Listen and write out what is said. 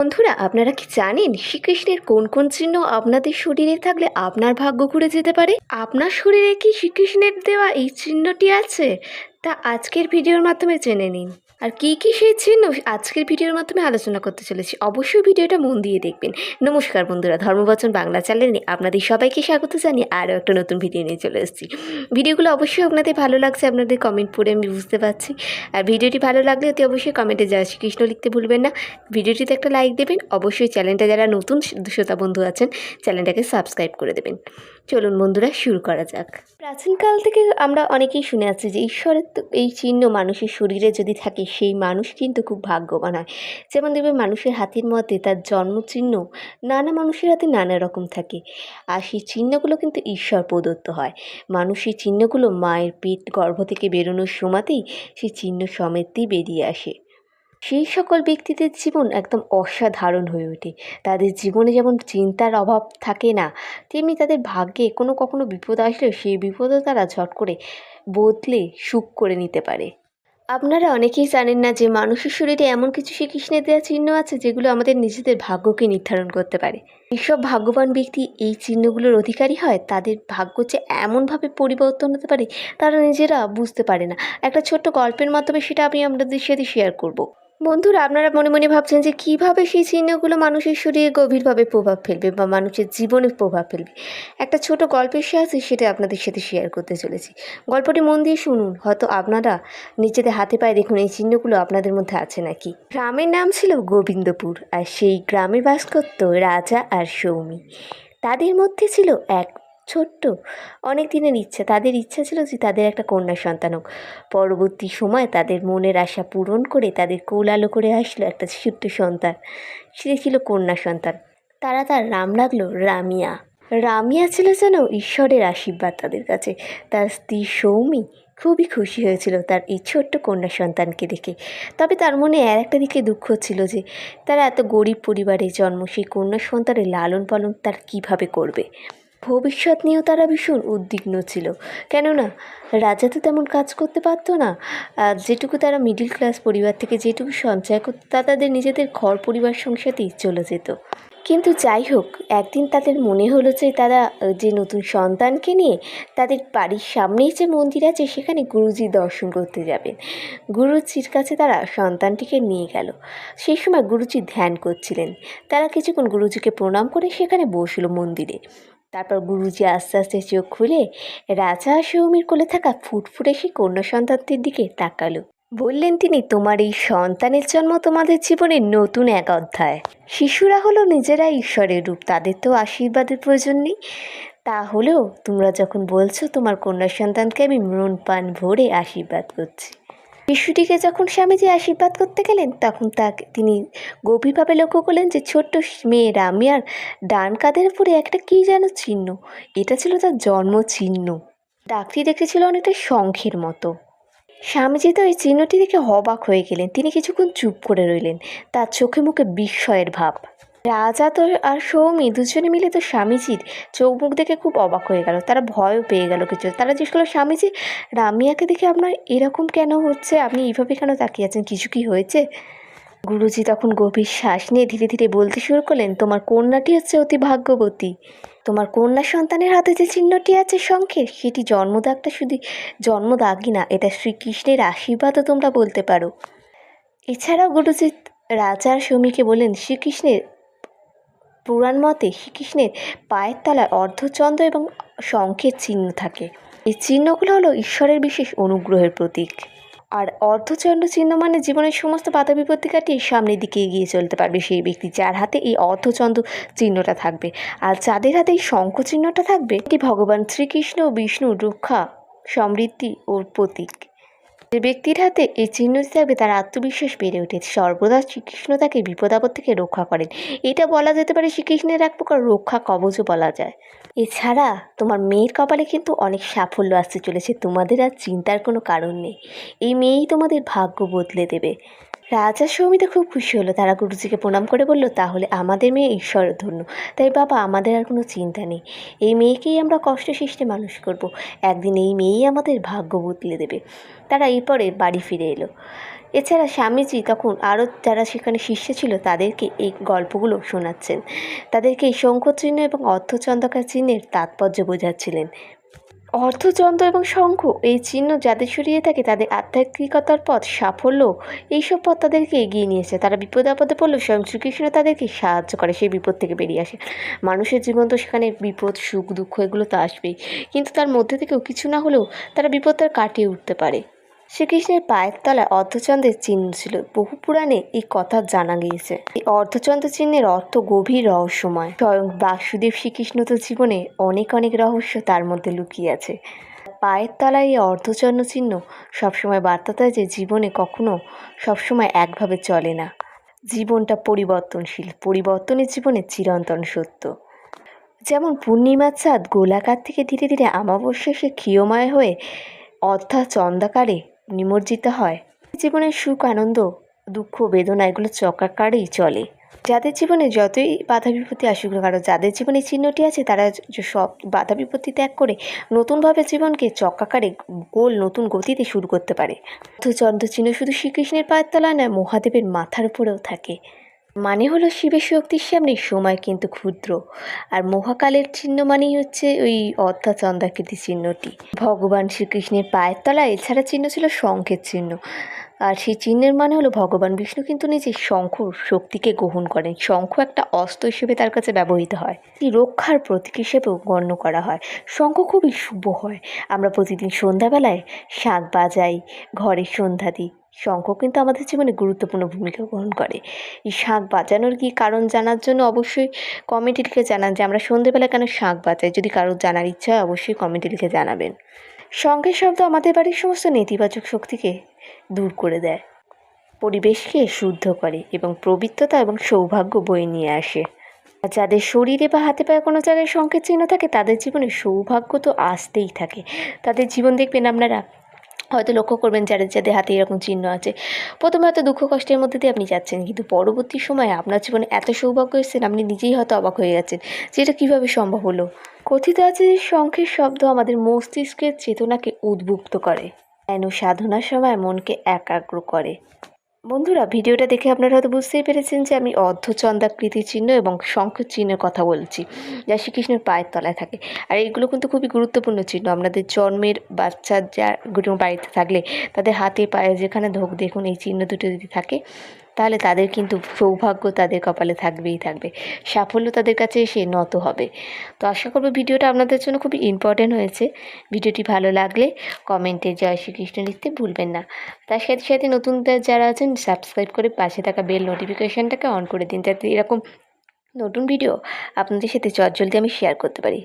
বন্ধুরা, আপনারা কি জানেন শ্রীকৃষ্ণের কোন কোন চিহ্ন আপনাদের শরীরে থাকলে আপনার ভাগ্য ঘুরে যেতে পারে? আপনার শরীরে কি শ্রীকৃষ্ণের দেওয়া এই চিহ্নটি আছে? তা আজকের ভিডিওর মাধ্যমে জেনে নিন। আর কী কী চিহ্ন আজকের ভিডিওর মাধ্যমে আলোচনা করতে চলেছি। অবশ্যই ভিডিওটা মন দিয়ে দেখবেন। নমস্কার বন্ধুরা, ধর্মবচন বাংলা চ্যানেলে আপনাদের সবাইকে স্বাগত জানিয়ে আরও একটা নতুন ভিডিও নিয়ে চলে এসেছি। ভিডিওগুলো অবশ্যই আপনাদের ভালো লাগছে, আপনাদের কমেন্ট পড়ে আমি বুঝতে পারছি। আর ভিডিওটি ভালো লাগলে অতি অবশ্যই কমেন্টে যা শ্রীকৃষ্ণ লিখতে ভুলবেন না। ভিডিওটিতে একটা লাইক দেবেন। অবশ্যই চ্যানেলটা যারা নতুন, শ্রোতা বন্ধু আছেন, চ্যানেলটাকে সাবস্ক্রাইব করে দেবেন। চলুন বন্ধুরা, শুরু করা যাক। প্রাচীনকাল থেকে আমরা অনেকেই শুনে আছি যে ঈশ্বরের এই চিহ্ন মানুষের শরীরে যদি থাকে, সেই মানুষ কিন্তু খুব ভাগ্যবান হয়। যেমন দেখবে, মানুষের হাতের মধ্যে তার জন্মচিহ্ন নানা মানুষের হাতে নানা রকম থাকে। আর সেই চিহ্নগুলো কিন্তু ঈশ্বর প্রদত্ত হয়। মানুষ চিহ্নগুলো মায়ের পেট গর্ভ থেকে বেরোনোর সময়তেই সেই চিহ্ন সমেতই বেরিয়ে আসে। সেই সকল ব্যক্তিদের জীবন একদম অসাধারণ হয়ে ওঠে। তাদের জীবনে যেমন চিন্তার অভাব থাকে না, তেমনি তাদের ভাগ্যে কোনো কখনো বিপদ আসলেও সেই বিপদও তারা ঝট করে বদলে সুখ করে নিতে পারে। আপনারা অনেকেই জানেন না যে মানুষের শরীরে এমন কিছু শ্রীকৃষ্ণের দেওয়া চিহ্ন আছে যেগুলো আমাদের নিজেদের ভাগ্যকে নির্ধারণ করতে পারে। যেসব ভাগ্যবান ব্যক্তি এই চিহ্নগুলোর অধিকারী হয়, তাদের ভাগ্য যে এমনভাবে পরিবর্তন হতে পারে, তারা নিজেরা বুঝতে পারে না। একটা ছোট্ট গল্পের মাধ্যমে সেটা আমি আপনাদের সাথে শেয়ার করব। বন্ধুরা, আপনারা মনে মনে ভাবছেন যে কীভাবে সেই চিহ্নগুলো মানুষের শরীরে গভীরভাবে প্রভাব ফেলবে বা মানুষের জীবনে প্রভাব ফেলবে? একটা ছোট গল্পের সাহায্যে সেটা আপনাদের সাথে শেয়ার করতে চলেছি। গল্পটি মন দিয়ে শুনুন। হয়তো আপনারা নিজেদের হাতে পায়ে দেখুন এই চিহ্নগুলো আপনাদের মধ্যে আছে নাকি? গ্রামের নাম ছিল গোবিন্দপুর আর সেই গ্রামে বাস করত রাজা আর সৌমি। তাদের মধ্যে ছিল এক ছোট্ট। অনেক দিনের ইচ্ছা। তাদের ইচ্ছা ছিল যে তাদের একটা কন্যা সন্তান হোক। পরবর্তী সময় তাদের মনের আশা পূরণ করে তাদের কোল আলো করে আসলো একটা ছোট্ট সন্তান। সে ছিল কন্যা সন্তান। তারা তার নাম রাখল রামিয়া। রামিয়া ছিল যেন ঈশ্বরের আশীর্বাদ তাদের কাছে। তার স্ত্রী সৌমি খুবই খুশি হয়েছিল তার এই ছোট্ট কন্যা সন্তানকে দেখে। তবে তার মনে আর একটা দিকে দুঃখ ছিল যে তারা এত গরিব পরিবারে জন্ম, সেই কন্যা সন্তানের লালন পালন তার কীভাবে করবে? ভবিষ্যৎ নিয়েও তারা ভীষণ উদ্বিগ্ন ছিল। কেননা, রাজা তো তেমন কাজ করতে পারতো না। যেটুকু তারা মিডিল ক্লাস পরিবার থেকে যেটুকু সঞ্চয় করতো, তা তাদের নিজেদের ঘর, পরিবার সংসারেই চলে যেত। কিন্তু যাই হোক, একদিন তাদের মনে হলো যে তারা যে নতুন সন্তানকে নিয়ে তাদের বাড়ির সামনেই যে মন্দির আছে, সেখানে গুরুজি দর্শন করতে যাবেন। গুরুজির কাছে তারা সন্তানটিকে নিয়ে গেল। সেই সময় গুরুজি ধ্যান করছিলেন। তারা কিছুক্ষণ গুরুজিকে প্রণাম করে সেখানে বসল মন্দিরে। তারপর গুরুজি আস্তে আস্তে চোখ খুলে রাজা সৌমির কোলে থাকা ফুটফুটে সেই কন্যা সন্তানটির দিকে তাকালো। বললেন তিনি, তোমার এই সন্তানের জন্ম তোমাদের জীবনের নতুন এক অধ্যায়। শিশুরা হলো নিজেরা ঈশ্বরের রূপ, তাদের তো আশীর্বাদের প্রয়োজন নেই। তাহলেও তোমরা যখন বলছো, তোমার কন্যা সন্তানকে আমি মন প্রাণ ভরে আশীর্বাদ করছি। শিশুটিকে যখন স্বামীজি আশীর্বাদ করতে গেলেন, তখন তাকে তিনি গভীরভাবে লক্ষ্য করলেন যে ছোট্ট মেয়ে রামিয়ার ডান কাঁধের উপরে একটা কী যেন চিহ্ন? এটা ছিল তার জন্ম চিহ্ন ডাকটি দেখেছিল অনেকটা শঙ্খের মতো। স্বামীজি তো এই চিহ্নটি দেখে অবাক হয়ে গেলেন। তিনি কিছুক্ষণ চুপ করে রইলেন। তার চোখে মুখে বিস্ময়ের ভাব। রাজা তো আর সৌমি দুজনে মিলে তো স্বামীজির চোখ মুখ দেখে খুব অবাক হয়ে গেল। তারা ভয়ও পেয়ে গেল কিছু। তারা জিজ্ঞেস করল, স্বামীজি, রামিয়াকে দেখে আপনার এরকম কেন হচ্ছে? আপনি এইভাবে কেন তাকিয়ে আছেন? কিছু কি হয়েছে? গুরুজি তখন গভীর শ্বাস নিয়ে ধীরে ধীরে বলতে শুরু করলেন, তোমার কন্যাটি হচ্ছে অতি ভাগ্যবতী। তোমার কন্যা সন্তানের হাতে যে চিহ্নটি আছে শঙ্খের, সেটি জন্মদাগটা শুধু জন্মদাগই না, এটা শ্রীকৃষ্ণের আশীর্বাদও তোমরা বলতে পারো। এছাড়াও গুরুজি রাজা আর সৌমিকে বললেন, শ্রীকৃষ্ণের পুরাণ মতে শ্রীকৃষ্ণের পায়ের তলায় অর্ধচন্দ্র এবং শঙ্খের চিহ্ন থাকে। এই চিহ্নগুলো হলো ঈশ্বরের বিশেষ অনুগ্রহের প্রতীক। আর অর্ধচন্দ্র চিহ্ন মানে জীবনের সমস্ত বাধা বিপত্তি কাটিয়ে সামনের দিকে এগিয়ে চলতে পারবে সেই ব্যক্তি যার হাতে এই অর্ধচন্দ্র চিহ্নটা থাকবে। আর যাদের হাতে এই শঙ্খ চিহ্নটা থাকবে, এটি ভগবান শ্রীকৃষ্ণ ও বিষ্ণুর রক্ষা, সমৃদ্ধি ও প্রতীক। ব্যক্তির হাতে এই চিহ্ন হিসাবে তার আত্মবিশ্বাস বেড়ে ওঠে সর্বদা শ্রীকৃষ্ণ তাকে বিপদাপদ থেকে রক্ষা করেন। এটা বলা যেতে পারে শ্রীকৃষ্ণের এক প্রকার রক্ষা কবচও বলা যায়। এছাড়া তোমার মেয়ের কপালে কিন্তু অনেক সাফল্য আসতে চলেছে। তোমাদের আর চিন্তার কোনো কারণ নেই। এই মেয়েই তোমাদের ভাগ্য বদলে দেবে। রাজা সৌমিতা খুব খুশি হলো। তারা গুরুজিকে প্রণাম করে বলল, তাহলে আমাদের মেয়ে ঈশ্বর ধন্য। তাই বাবা, আমাদের আর কোনো চিন্তা নেই। এই মেয়েকেই আমরা কষ্ট সৃষ্টে মানুষ করব। একদিন এই মেয়েই আমাদের ভাগ্য বদলে দেবে। তারা এরপরে বাড়ি ফিরে এলো। এছাড়া স্বামীজি তখন আরও যারা সেখানে শিষ্য ছিল, তাদেরকে এই গল্পগুলো শোনাচ্ছেন। তাদেরকে এই শঙ্খচিহ্ন এবং অর্ধচন্দ্রকার চিহ্নের তাৎপর্য বোঝাচ্ছিলেন। অর্ধচন্দ্র এবং শঙ্খ, এই চিহ্ন যাদের ছড়িয়ে থাকে তাদের আধ্যাত্মিকতার পথ, সাফল্য, এইসব পথ তাদেরকে এগিয়ে নিয়েছে তারা বিপদ আপদে পড়লে স্বয়ং শ্রীকৃষ্ণ তাদেরকে সাহায্য করে, সেই বিপদ থেকে বেরিয়ে আসে। মানুষের জীবন তো সেখানে বিপদ, সুখ, দুঃখ, এগুলো তো আসবেই। কিন্তু তার মধ্যে থেকেও কিছু না হলেও তারা বিপদ তার কাটিয়ে উঠতে পারে। শ্রীকৃষ্ণের পায়ের তলায় অর্ধচন্দ্রের চিহ্ন ছিল। বহু পুরাণে এই কথা জানা গিয়েছে। এই অর্ধচন্দ্র চিহ্নের অর্থ গভীর রহস্যময়। স্বয়ং বাসুদেব শ্রীকৃষ্ণ তো জীবনে অনেক অনেক রহস্য তার মধ্যে লুকিয়ে আছে। পায়ের তলায় এই অর্ধচন্দ্র চিহ্ন সবসময় বার্তা দেয় যে জীবনে কখনো সবসময় একভাবে চলে না। জীবনটা পরিবর্তনশীল। পরিবর্তনের জীবনে চিরন্তন সত্য। যেমন পূর্ণিমার চাঁদ গোলাকার থেকে ধীরে ধীরে আমাবস্যা সে ক্ষীয়ময় হয়ে অর্থাৎ চন্দাকারে নিমজ্জিত হয়। জীবনের সুখ, আনন্দ, দুঃখ, বেদনা, এগুলো চকাকারেই চলে। যাদের জীবনে যতই বাধা বিপত্তি আসুক না কারণ যাদের জীবনে চিহ্নটি আছে, তারা সব বাধা বিপত্তি ত্যাগ করে নতুনভাবে জীবনকে চক্কাকারে গোল নতুন গতিতে শুরু করতে পারে। চন্দ্রচিহ্ন চন্দ্র চিহ্ন শুধু শ্রীকৃষ্ণের পায়ের তলায় নয় মহাদেবের মাথার উপরেও থাকে। মানে হলো শিবের শক্তির সামনে সময় কিন্তু ক্ষুদ্র। আর মহাকালের চিহ্ন মানেই হচ্ছে ওই অর্ধাচন্দ্রাকৃতি চিহ্নটি। ভগবান শ্রীকৃষ্ণের পায়ের তলায় এছাড়া চিহ্ন ছিল শঙ্খের চিহ্ন। আর সেই চিহ্নের মানে হলো ভগবান বিষ্ণু কিন্তু নিজের শঙ্খ শক্তিকে গ্রহণ করেন। শঙ্খ একটা অস্ত্র হিসেবে তার কাছে ব্যবহৃত হয়। রক্ষার প্রতীক হিসেবেও গণ্য করা হয়। শঙ্খ খুবই শুভ হয়। আমরা প্রতিদিন সন্ধ্যাবেলায় শাঁখ বাজাই, ঘরে সন্ধ্যা দিই। শঙ্খ কিন্তু আমাদের জীবনে গুরুত্বপূর্ণ ভূমিকা গ্রহণ করে। এই শাঁখ বাজানোর কি কারণ জানার জন্য অবশ্যই কমেন্টে লিখে জানান যে, আমরা সন্ধেবেলা কেন শাঁখ বাজাই যদি কারোর জানার ইচ্ছা হয়, অবশ্যই কমেন্টে লিখে জানাবেন। শঙ্খের শব্দ আমাদের বাড়ির সমস্ত নেতিবাচক শক্তিকে দূর করে দেয়। পরিবেশকে শুদ্ধ করে এবং পবিত্রতা এবং সৌভাগ্য বয়ে নিয়ে আসে। যাদের শরীরে বা হাতে পায়ে কোনো জায়গায় শঙ্খের চিহ্ন থাকে, তাদের জীবনে সৌভাগ্য তো আসতেই থাকে। তাদের জীবন দেখবেন আপনারা হয়তো লক্ষ্য করবেন যাদের যাদের হাতে এরকম চিহ্ন আছে। প্রথমে হয়তো দুঃখ কষ্টের মধ্যে দিয়ে আপনি যাচ্ছেন, কিন্তু পরবর্তী সময়ে আপনার জীবনে এত সৌভাগ্য এসেছেন, আপনি নিজেই হয়তো অবাক হয়ে গেছেন যে এটা কীভাবে সম্ভব হলো। কথিত আছে যে শঙ্খের শব্দ আমাদের মস্তিষ্কের চেতনাকে উদ্বুক্ত করে কেন সাধনার সময় মনকে একাগ্র করে। বন্ধুরা, ভিডিওটা দেখে আপনারা হয়তো বুঝতেই পেরেছেন যে আমি অর্ধচন্দাকৃতি চিহ্ন এবং শঙ্খ চিহ্নের কথা বলছি, যা শ্রীকৃষ্ণের পায়ের তলায় থাকে। আর এইগুলো কিন্তু খুবই গুরুত্বপূর্ণ চিহ্ন। আপনাদের জন্মের বাচ্চা যা বাড়িতে থাকলে, তাদের হাতে পায়ে যেখানে ধোক দেখুন, এই চিহ্ন দুটো যদি থাকে তাহলে তাদের কিন্তু সৌভাগ্য তাদের কপালে থাকবেই থাকবে। সাফল্য তাদের কাছে এসে নত হবে। তো আশা করব ভিডিওটা আপনাদের জন্য খুবই ইম্পর্টেন্ট হয়েছে। ভিডিওটি ভালো লাগলে কমেন্টে জয় শ্রীকৃষ্ণ লিখতে ভুলবেন না। তার সাথে সাথে নতুন যারা আছেন সাবস্ক্রাইব করে পাশে থাকা বেল নোটিফিকেশানটাকে অন করে দিন। যাতে এরকম নতুন ভিডিও আপনাদের সাথে জলদি আমি শেয়ার করতে পারি।